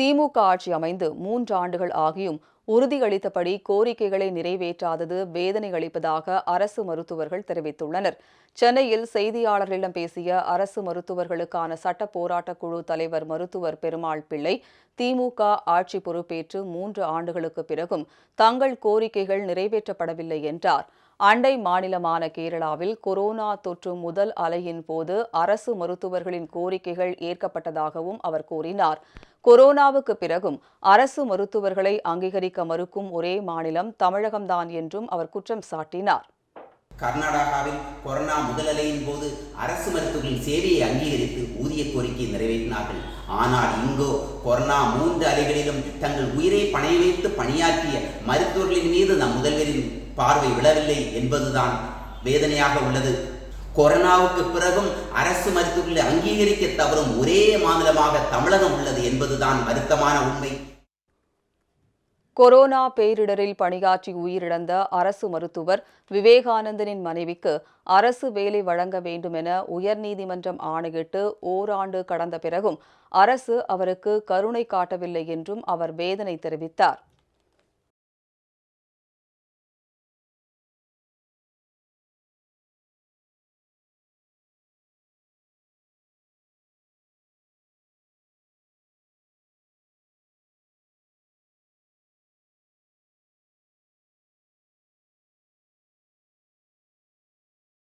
திமுக ஆட்சி அமைந்து மூன்று ஆண்டுகள் ஆகியும் உறுதியளித்தபடி கோரிக்கைகளை நிறைவேற்றாதது வேதனை அளிப்பதாக அரசு மருத்துவர்கள் தெரிவித்துள்ளனர். சென்னையில் செய்தியாளர்களிடம் பேசிய அரசு மருத்துவர்களுக்கான சட்ட போராட்டக் குழு தலைவர் மருத்துவர் பெருமாள் பிள்ளை திமுக ஆட்சி பொறுப்பேற்று மூன்று ஆண்டுகளுக்கு பிறகும் தங்கள் கோரிக்கைகள் நிறைவேற்றப்படவில்லை என்றார். அண்டை மாநிலமான கேரளாவில் கொரோனா தொற்று முதல் அலையின் போது அரசு மருத்துவர்களின் கோரிக்கைகள் ஏற்கப்பட்டதாகவும் அவர் கூறினார். கொரோனாவுக்கு பிறகும் அரசு மருத்துவர்களை அங்கீகரிக்க மறுக்கும் ஒரே மாநிலம் தமிழகம்தான் என்றும் அவர் குற்றம் சாட்டினார். கர்நாடகாவில் கொரோனா முதலலையின் போது அரசு மருத்துவர்களின் சேவையை அங்கீகரித்து ஊதிய கோரிக்கையை நிறைவேற்றினார்கள். ஆனால் இங்கோ கொரோனா மூன்று அலைகளிலும் தங்கள் உயிரை பணைய வைத்து பணியாற்றிய மருத்துவர்களின் மீது நம் முதல்வரின் பார்வை விழவில்லை என்பதுதான் வேதனையாக உள்ளது. கொரோனாவுக்கு பிறகும் அரசு மருத்துவர்களை அங்கீகரிக்க தவறும் ஒரே மாநிலமாக தமிழகம் உள்ளது என்பதுதான் வருத்தமான உண்மை. கொரோனா பேரிடரில் பணியாற்றி உயிரிழந்த அரசு மருத்துவர் விவேகானந்தனின் மனைவிக்கு அரசு வேலை வழங்க வேண்டும் என உயர்நீதிமன்றம் ஆணையிட்டு ஓராண்டு கடந்த பிறகும் அரசு அவருக்கு கருணை காட்டவில்லை என்றும் அவர் வேதனை தெரிவித்தார்.